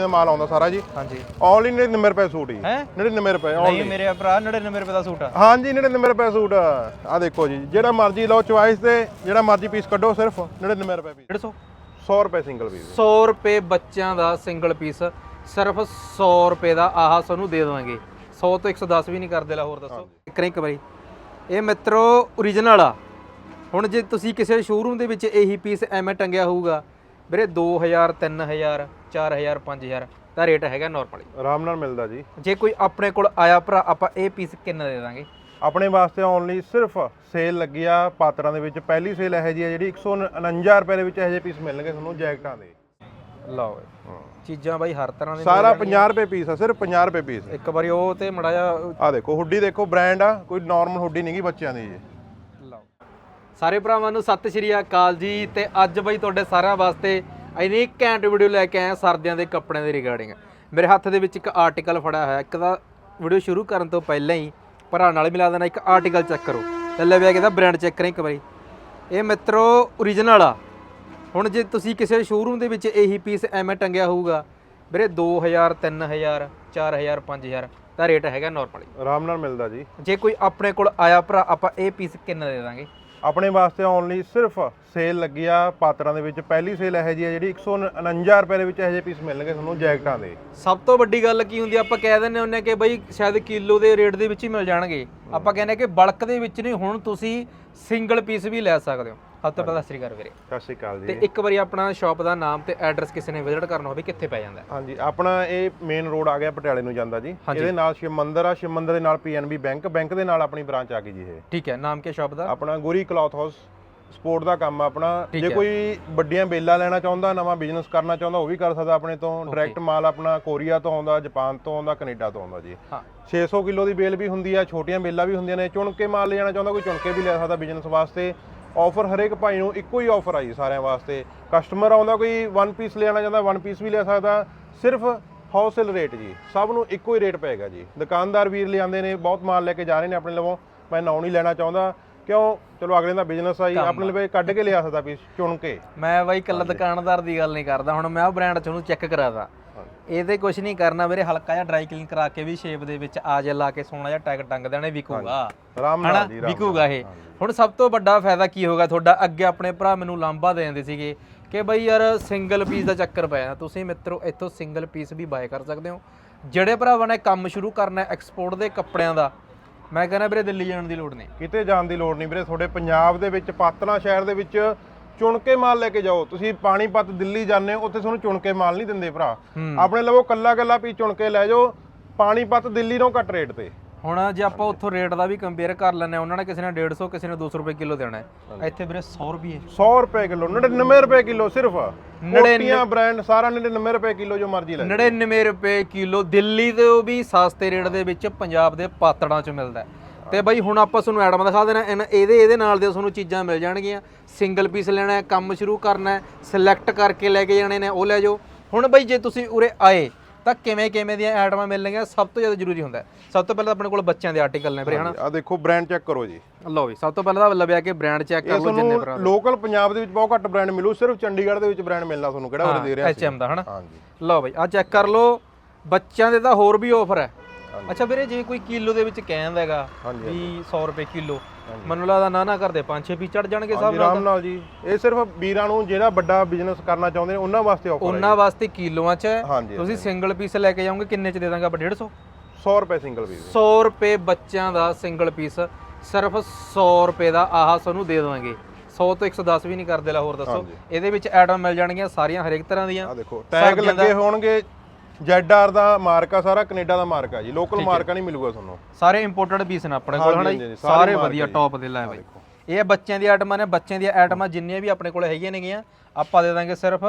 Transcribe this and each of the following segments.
ਦਾ ਮਾਲ ਆਉਂਦਾ ਸਾਰਾ ਜੀ। ਹਾਂਜੀ। ਓਨਲੀ 99 ਰੁਪਏ ਸੂਟ ਜੀ। ਹੈਂ? 99 ਰੁਪਏ ਨਹੀਂ only। ਮੇਰੇ ਭਰਾ 99 ਰੁਪਏ ਦਾ ਸੂਟ ਆ। ਹਾਂਜੀ 99 ਰੁਪਏ ਸੂਟ। ਆ ਦੇਖੋ ਜੀ ਜਿਹੜਾ ਮਰਜ਼ੀ ਲਓ ਚੁਆਇਸ ਤੇ ਜਿਹੜਾ ਮਰਜ਼ੀ ਪੀਸ ਕੱਢੋ ਸਿਰਫ 99 ਰੁਪਏ ਪੀਸ 150 100 ਰੁਪਏ ਸਿੰਗਲ ਪੀਸ 100 ਰੁਪਏ ਬੱਚਿਆਂ ਦਾ ਸਿੰਗਲ ਪੀਸ ਸਿਰਫ 100 ਰੁਪਏ ਦਾ ਆਹ ਸਾਨੂੰ ਦੇ ਦੇਵਾਂਗੇ। 100 ਤੋਂ 110 ਵੀ ਨਹੀਂ ਕਰਦੇ ਲਾ ਹੋਰ ਦੱਸੋ ਇੱਕ ਇੱਕ ਵਾਰੀ। ਇਹ ਮਿੱਤਰੋ origignal ਆ। ਹੁਣ ਜੇ ਤੁਸੀਂ ਕਿਸੇ ਸ਼ੋਰੂਮ ਦੇ ਵਿੱਚ ਇਹੀ ਪੀਸ ਐਵੇਂ ਟੰਗਿਆ ਹੋਊਗਾ ਵੀਰੇ 2000 3000 4000 5000 ਦਾ ਰੇਟ ਹੈਗਾ ਨਾਰਮਲੀ ਆਰਾਮ ਨਾਲ ਮਿਲਦਾ ਜੀ। ਜੇ ਕੋਈ ਆਪਣੇ ਕੋਲ ਆਇਆ ਭਰਾ ਆਪਾਂ ਇਹ ਪੀਸ ਕਿੰਨਾ ਦੇ ਦਾਂਗੇ? ਆਪਣੇ ਵਾਸਤੇ ਓਨਲੀ ਸਿਰਫ ਸੇਲ ਲੱਗੀ ਆ ਪਾਤਰਾਂ ਦੇ ਵਿੱਚ। ਪਹਿਲੀ ਸੇਲ ਇਹ ਜੀ ਜਿਹੜੀ 149 ਰੁਪਏ ਦੇ ਵਿੱਚ ਇਹੋ ਜਿਹੇ ਪੀਸ ਮਿਲਣਗੇ ਤੁਹਾਨੂੰ ਜੈਕਟਾਂ ਦੇ। ਲਓ ਚੀਜ਼ਾਂ ਬਾਈ ਹਰ ਤਰ੍ਹਾਂ ਦੇ ਸਾਰਾ 50 ਰੁਪਏ ਪੀਸ ਆ ਸਿਰਫ 50 ਰੁਪਏ ਪੀਸ ਇੱਕ ਵਾਰੀ ਉਹ ਤੇ ਮੜਾ ਜਾ ਆ ਦੇਖੋ ਹੁੱਡੀ ਦੇਖੋ ਬ੍ਰਾਂਡ ਆ ਕੋਈ ਨਾਰਮਲ ਹੁੱਡੀ ਨਹੀਂਗੀ ਬੱਚਿਆਂ ਦੀ ਜੀ। ਸਾਰੇ ਭਰਾਵਾਂ ਨੂੰ ਸਤਿ ਸ਼੍ਰੀ ਅਕਾਲ ਜੀ ਤੇ ਅੱਜ ਬਈ ਤੁਹਾਡੇ ਸਾਰਿਆਂ ਵਾਸਤੇ ਇੰਨੀ ਘੈਂਟ ਵੀਡੀਓ ਲੈ ਕੇ ਆਇਆ ਸਰਦੀਆਂ ਦੇ ਕੱਪੜਿਆਂ ਦੇ ਰਿਗਾਰਡਿੰਗ ਮੇਰੇ ਹੱਥ ਦੇ ਵਿੱਚ ਇੱਕ ਆਰਟੀਕਲ ਫੜਿਆ ਹੋਇਆ ਇੱਕ ਤਾਂ ਵੀਡੀਓ ਸ਼ੁਰੂ ਕਰਨ ਤੋਂ ਪਹਿਲਾਂ ਹੀ ਭਰਾ ਨਾਲ ਮਿਲਾ ਦੇਣਾ ਇੱਕ ਆਰਟੀਕਲ ਚੈੱਕ ਕਰੋ। ਤੇ ਲੈ ਵਿਆ ਕਿਦਾ ਬ੍ਰਾਂਡ ਚੈੱਕ ਕਰਾਂ ਇੱਕ ਵਾਰੀ। ਇਹ ਮਿੱਤਰੋ origignal ਆ। ਹੁਣ ਜੇ ਤੁਸੀਂ ਕਿਸੇ ਸ਼ੋਰੂਮ ਦੇ ਵਿੱਚ ਇਹੀ ਪੀਸ ਐਵੇਂ ਟੰਗਿਆ ਹੋਊਗਾ ਵੀਰੇ 2000 3000 4000 5000 ਦਾ ਰੇਟ ਹੈਗਾ ਨਾਰਮਲੀ ਆਰਾਮ ਨਾਲ ਮਿਲਦਾ ਜੀ। ਜੇ ਕੋਈ ਆਪਣੇ ਕੋਲ ਆਇਆ ਭਰਾ ਆਪਾਂ ਇਹ ਪੀਸ ਕਿੰਨਾ ਦੇ ਦਾਂਗੇ? ਆਪਣੇ ਵਾਸਤੇ ਓਨਲੀ ਸਿਰਫ ਸੇਲ ਲੱਗੀ ਆ ਪਾਤਰਾਂ ਦੇ ਵਿੱਚ। ਪਹਿਲੀ ਸੇਲ ਇਹ ਜੀ ਆ ਜਿਹੜੀ 149 ਰੁਪਏ ਦੇ ਵਿੱਚ ਇਹੋ ਜਿਹੇ ਪੀਸ ਮਿਲਣਗੇ ਤੁਹਾਨੂੰ ਜੈਕਟਾਂ ਦੇ। ਸਭ ਤੋਂ ਵੱਡੀ ਗੱਲ ਕੀ ਹੁੰਦੀ ਆ, ਆਪਾਂ ਕਹਿ ਦਿੰਦੇ ਹੁੰਨੇ ਕਿ ਬਈ ਸ਼ਾਇਦ ਕਿਲੋ ਦੇ ਰੇਟ ਦੇ ਵਿੱਚ ਹੀ ਮਿਲ ਜਾਣਗੇ। ਆਪਾਂ ਕਹਿੰਦੇ ਕਿ ਬਲਕ ਦੇ ਵਿੱਚ ਨਹੀਂ ਹੁਣ ਤੁਸੀਂ ਸਿੰਗਲ ਪੀਸ ਵੀ ਲੈ ਸਕਦੇ ਹੋ। ਸਭ ਤੋਂ ਪਹਿਲਾਂ ਸ੍ਰੀ ਅਕਾਲ ਵੀਰੇ। ਸਤਿ ਸ਼੍ਰੀ ਅਕਾਲ ਤੇ ਜੀ। ਇੱਕ ਵਾਰੀ ਆਪਣਾ ਸ਼ਾਪ ਦਾ ਨਾਮ ਤੇ ਐਡਰੈਸ ਕਿਸੇ ਨੇ ਵਿਜ਼ਿਟ ਕਰਨਾ ਹੋਵੇ ਕਿੱਥੇ ਪੈ ਜਾਂਦਾ? ਹੈ? ਹਾਂਜੀ ਆਪਣਾ ਇਹ ਮੇਨ ਰੋਡ ਆ ਗਿਆ ਪਟਿਆਲੇ ਨੂੰ ਜਾਂਦਾ ਜੀ। ਹਾਂਜੀ। ਇਹਦੇ ਨਾਲ ਸ਼ਿਵ ਮੰਦਿਰ ਆ ਸ਼ਿਵ ਮੰਦਿਰ ਦੇ ਨਾਲ ਪੀਐਨਬੀ ਬੈਂਕ ਬੈਂਕ ਦੇ ਨਾਲ ਆਪਣੀ ਬ੍ਰਾਂਚ ਆ ਗਈ ਜੀ ਇਹ। ਠੀਕ ਹੈ ਨਾਮ ਕੀ ਸ਼ਾਪ ਦਾ? ਆਪਣਾ ਗੁਰੀ ਕਲੌਥ ਹਾਊਸ ਸਪੋਰਟ ਦਾ ਕੰਮ ਆ ਆਪਣਾ। ਠੀਕ ਜੇ ਹੈ। ਕੋਈ ਵੱਡੀਆਂ ਬੇਲਾਂ ਲੈਣਾ ਚਾਹੁੰਦਾ ਨਵਾਂ ਬਿਜ਼ਨਸ ਕਰਨਾ ਚਾਹੁੰਦਾ ਉਹ ਵੀ ਕਰ ਸਕਦਾ ਆਪਣੇ ਤੋਂ। ਡਾਇਰੈਕਟ ਮਾਲ ਆਪਣਾ ਕੋਰੀਆ ਤੋਂ ਆਉਂਦਾ ਜਾਪਾਨ ਤੋਂ ਆਉਂਦਾ ਕੈਨੇਡਾ ਤੋਂ ਆਉਂਦਾ ਜੀ। ਹਾਂ। 600 ਕਿਲੋ ਦੀ ਬੇਲ ਵੀ ਹੁੰਦੀ ਆ ਛੋਟੀਆਂ ਬੇਲਾਂ ਵੀ ਹੁੰਦੀਆਂ ਨੇ। ਚੁਣ ਕੇ ਮਾਲ ਲੈ ਜਾਣਾ ਚਾਹੁੰਦਾ ਕੋਈ ਚੁਣ ਕੇ ਵੀ ਲੈ ਸਕਦਾ ਬਿਜ਼ਨਸ ਵਾਸਤੇ। ਆਫਰ ਹਰੇਕ ਭਾਈ ਨੂੰ ਇੱਕੋ ਹੀ ਆਫਰ ਆ ਜੀ ਸਾਰਿਆਂ ਵਾਸਤੇ। ਕਸਟਮਰ ਆਉਂਦਾ ਕੋਈ ਵਨ ਪੀਸ ਲੈਣਾ ਚਾਹੁੰਦਾ ਵਨ ਪੀਸ ਵੀ ਲੈ ਸਕਦਾ। ਸਿਰਫ ਹੋਲਸੇਲ ਰੇਟ ਜੀ ਸਭ ਨੂੰ ਇੱਕੋ ਹੀ ਰੇਟ ਪਏਗਾ ਜੀ। ਦੁਕਾਨਦਾਰ ਵੀਰ ਲਿਆਂਦੇ ਨੇ ਬਹੁਤ ਮਾਲ ਲੈ ਕੇ ਜਾ ਰਹੇ ਨੇ ਆਪਣੇ ਲਵੋਂ। ਮੈਂ ਨਾਉ ਨਹੀਂ ਲੈਣਾ ਚਾਹੁੰਦਾ। ਕਿਉਂ? ਚਲੋ ਅਗਲੇ ਦਾ ਬਿਜ਼ਨਸ ਆ ਜੀ ਆਪਣੇ ਲਵੇ ਕੱਢ ਕੇ ਲਿਆ ਸਕਦਾ ਪੀਸ ਚੁਣ ਕੇ। ਮੈਂ ਬਾਈ ਕੱਲਾ ਦੁਕਾਨਦਾਰ ਦੀ ਗੱਲ ਨਹੀਂ ਕਰਦਾ। ਹੁਣ ਮੈਂ ਉਹ ਬ੍ਰਾਂਡ ਚ ਉਹਨੂੰ ਚੈੱਕ ਕਰਾਦਾ। ਇਹਦੇ ਕੁਝ ਨਹੀਂ ਕਰਨਾ ਵੀਰੇ ਹਲਕਾ ਜਿਹਾ ਡਰਾਈ ਕਲੀਨ ਕਰਾ ਕੇ ਵੀ ਸ਼ੇਪ ਦੇ ਵਿੱਚ ਆ ਜੇ ਲਾ ਕੇ ਸੋਹਣਾ ਜਿਹਾ ਟੈਗ ਟੰਗ ਦੇਣੇ ਵਿਕੂਗਾ। ਆਰਾਮ ਨਾਲ ਜੀ ਵਿਕੂਗਾ ਇਹ। ਹੁਣ ਸਭ ਤੋਂ ਵੱਡਾ ਫਾਇਦਾ ਕੀ ਹੋਗਾ ਤੁਹਾਡਾ? ਅੱਗੇ ਆਪਣੇ ਭਰਾ ਮੈਨੂੰ ਲਾਂਬਾ ਦੇ ਦਿੰਦੇ ਸੀਗੇ ਕਿ ਬਈ ਯਾਰ ਸਿੰਗਲ ਪੀਸ ਦਾ ਚੱਕਰ ਪੈ ਜਾਂਦਾ। ਤੁਸੀਂ ਮਿੱਤਰੋ ਇੱਥੋਂ ਸਿੰਗਲ ਪੀਸ ਵੀ ਬਾਏ ਕਰ ਸਕਦੇ ਹੋ। ਜਿਹੜੇ ਭਰਾਵਾਂ ਨੇ ਕੰਮ ਸ਼ੁਰੂ ਕਰਨਾ ਐਕਸਪੋਰਟ ਦੇ ਕੱਪੜਿਆਂ ਦਾ ਮੈਂ ਕਹਿੰਦਾ ਵੀਰੇ ਦਿੱਲੀ ਜਾਣ ਦੀ ਲੋੜ ਨਹੀਂ। ਕਿਤੇ ਜਾਣ ਦੀ ਲੋੜ ਨਹੀਂ ਵੀਰੇ। ਤੁਹਾਡੇ ਪੰਜਾਬ ਦੇ ਵਿੱਚ ਪਾਤਨਾ ਸ਼ਹਿਰ ਦੇ ਵਿੱਚ ਚੁਣ ਕੇ ਮਾਲ ਲੈ ਕੇ ਜਾਓ। ਤੁਸੀਂ ਪਾਣੀਪਤ ਦਿੱਲੀ ਜਾਂਦੇ ਹੋ ਉੱਥੇ ਤੁਹਾਨੂੰ ਚੁਣ ਕੇ ਮਾਲ ਨਹੀਂ ਦਿੰਦੇ ਭਰਾ। ਆਪਣੇ ਲਵੋ ਕੱਲਾ ਕੱਲਾ ਪੀ ਚੁਣ ਕੇ ਲੈ ਜਾਓ ਪਾਣੀਪਤ ਦਿੱਲੀ ਨੂੰ ਘੱਟ ਰੇਟ ਤੇ। ਹੁਣ ਜੇ ਆਪਾਂ ਉੱਥੋਂ ਰੇਟ ਦਾ ਵੀ ਕੰਪੇਅਰ ਕਰ ਲੈਂਦੇ ਉਹਨਾਂ ਨੇ ਕਿਸੇ ਨੇ 150 ਕਿਸੇ ਨੇ 200 ਰੁਪਏ ਕਿਲੋ ਦੇਣਾ ਹੈ। ਇੱਥੇ ਵੀਰੇ 100 ਰੁਪਏ। 100 ਰੁਪਏ ਕਿਲੋ 99 ਰੁਪਏ ਕਿਲੋ ਸਿਰਫ। ਕੋਟੀਆਂ ਬ੍ਰਾਂਡ ਸਾਰਾ 99 ਰੁਪਏ ਕਿਲੋ ਜੋ ਮਰਜ਼ੀ ਲੈ 99 ਰੁਪਏ ਕਿਲੋ ਦਿੱਲੀ ਤੋਂ ਵੀ ਸਸਤੇ ਰੇਟ ਦੇ ਵਿੱਚ ਪੰਜਾਬ ਦੇ ਪਾਤੜਾਂ 'ਚ ਮਿਲਦਾ ਹੈ। ਤੇ ਬਾਈ ਹੁਣ ਆਪਾਂ ਤੁਹਾਨੂੰ ਐਡਮ ਦਿਖਾ ਦੇਣਾ ਇਹਨਾਂ- ਇਹਦੇ ਇਹਦੇ ਨਾਲ ਦੇ ਤੁਹਾਨੂੰ ਚੀਜ਼ਾਂ ਮਿਲ ਜਾਣਗੀਆਂ। ਸਿੰਗਲ ਪੀਸ ਲੈਣਾ ਹੈ ਕੰਮ ਸ਼ੁਰੂ ਕਰਨਾ ਹੈ ਸਿਲੈਕਟ ਕਰਕੇ ਲੈ ਕੇ ਜਾਣੇ ਨੇ ਉਹ ਲੈ ਜਾਓ। ਹੁਣ ਬਾਈ ਜੇ ਤੁਸੀਂ ਉਰੇ ਆਏ ਤਾਂ ਕਿਵੇਂ ਕਿਵੇਂ ਦੀਆਂ ਐਟਮਾਂ ਮਿਲਣਗੀਆਂ? ਸਭ ਤੋਂ ਜ਼ਿਆਦਾ ਜ਼ਰੂਰੀ ਹੁੰਦਾ। ਸਭ ਤੋਂ ਪਹਿਲਾਂ ਆਪਣੇ ਕੋਲ ਬੱਚਿਆਂ ਦੇ ਆਰਟੀਕਲ ਨੇ ਵੀਰੇ ਹਨਾ? ਆ ਦੇਖੋ ਬ੍ਰਾਂਡ ਚੈੱਕ ਕਰੋ ਜੀ। ਲਓ ਵੀ ਸਭ ਤੋਂ ਪਹਿਲਾਂ ਤਾਂ ਲੱਭਿਆ ਕਿ ਬ੍ਰਾਂਡ ਚੈੱਕ ਕਰ ਲਓ ਜਿੰਨੇ ਭਰਾ ਲੋਕਲ ਪੰਜਾਬ ਦੇ ਵਿੱਚ ਬਹੁਤ ਘੱਟ ਬ੍ਰਾਂਡ ਮਿਲੂ ਸਿਰਫ ਚੰਡੀਗੜ੍ਹ ਦੇ ਵਿੱਚ ਬ੍ਰਾਂਡ ਮਿਲਣਾ ਤੁਹਾਨੂੰ ਕਿਹੜਾ ਉਹ ਦੇ ਰਿਹਾ ਐਚਐਮ ਦਾ ਹਨਾ? ਹਾਂਜੀ। ਲਓ ਬਾਈ ਆ ਚੈੱਕ ਕਰ ਲਓ। ਬੱਚਿਆਂ ਦੇ ਤਾਂ ਹੋਰ ਵੀ ਆਫਰ ਹੈ। ਅੱਛਾ ਵੀਰੇ ਜੇ ਕੋਈ ਕਿਲੋ ਦੇ ਵਿੱਚ ਕਹਿੰਦਾ ਹੈਗਾ ਹਾਂਜੀ, ਵੀ 100 ਰੁਪਏ ਕਿਲੋ ਮੈਨੂੰ ਲੱਗਦਾ ਨਾ ਨਾ ਕਰਦੇ 5-6 ਪੀ ਚੜ ਜਾਣਗੇ ਸਭ ਆਰਾਮ ਨਾਲ। ਜੀ। ਇਹ ਸਿਰਫ ਵੀਰਾਂ ਨੂੰ ਜਿਹੜਾ ਵੱਡਾ ਬਿਜ਼ਨਸ ਕਰਨਾ ਚਾਹੁੰਦੇ ਨੇ ਉਹਨਾਂ ਵਾਸਤੇ ਆਫਰ ਹੈ ਉਹਨਾਂ ਵਾਸਤੇ ਕਿਲੋਆਂ 'ਚ ਹੈ ਹਾਂਜੀ। ਤੁਸੀਂ ਸਿੰਗਲ ਪੀਸ ਲੈ ਕੇ ਜਾਓਗੇ ਕਿੰਨੇ 'ਚ ਦੇ ਦਾਂਗੇ ਆਪਾਂ? 150 100 ਰੁਪਏ ਸਿੰਗਲ ਪੀਸ 100 ਰੁਪਏ ਬੱਚਿਆਂ ਦਾ ਸਿੰਗਲ ਪੀਸ ਸਿਰਫ 100 ਰੁਪਏ ਦਾ ਆਹ ਤੁਹਾਨੂੰ ਦੇ ਦੇਵਾਂਗੇ 100 ਤੋਂ 110 ਵੀ ਨਹੀਂ ਕਰਦੇ ਲਾ ਹੋਰ ਦੱਸੋ। ਹਾਂਜੀ। ਇਹਦੇ ਵਿੱਚ ਐਟਮ ਮਿਲ ਜਾਣਗੀਆਂ ਸਾਰੀਆਂ ਹਰੇਕ ਤਰ੍ਹਾਂ ਦੀਆਂ। ਆ ਦੇਖੋ ਟੈਗ ਦਾ- ਲੱਗੇ ਹੋਣਗੇ ਜ਼ੈਡਆਰ ਦਾ ਮਾਰਕ ਸਾਰਾ ਕੈਨੇਡਾ ਦਾ ਮਾਰਕ ਜੀ ਲੋਕਲ ਮਾਰਕਾ ਨਹੀਂ ਮਿਲੂਗਾ ਤੁਹਾਨੂੰ ਸਾਰੇ ਇੰਪੋਰਟਡ ਪੀਸ ਨੇ ਆਪਣੇ ਕੋਲ ਹਨਾ ਜੀ? ਸਾਰੇ ਵਧੀਆ। ਟੌਪ ਦੇ ਲੈ ਬਾਈ। ਇਹ ਬੱਚਿਆਂ ਦੀਆਂ ਆਈਟਮਾਂ ਨੇ ਬੱਚਿਆਂ ਦੀਆਂ ਆਈਟਮਾਂ ਜਿੰਨੀਆਂ ਵੀ ਆਪਣੇ ਕੋਲ ਹੈਗੀਆਂ ਨੇਗੀਆਂ ਆਪਾਂ ਦੇ ਦਾਂਗੇ ਸਿਰਫ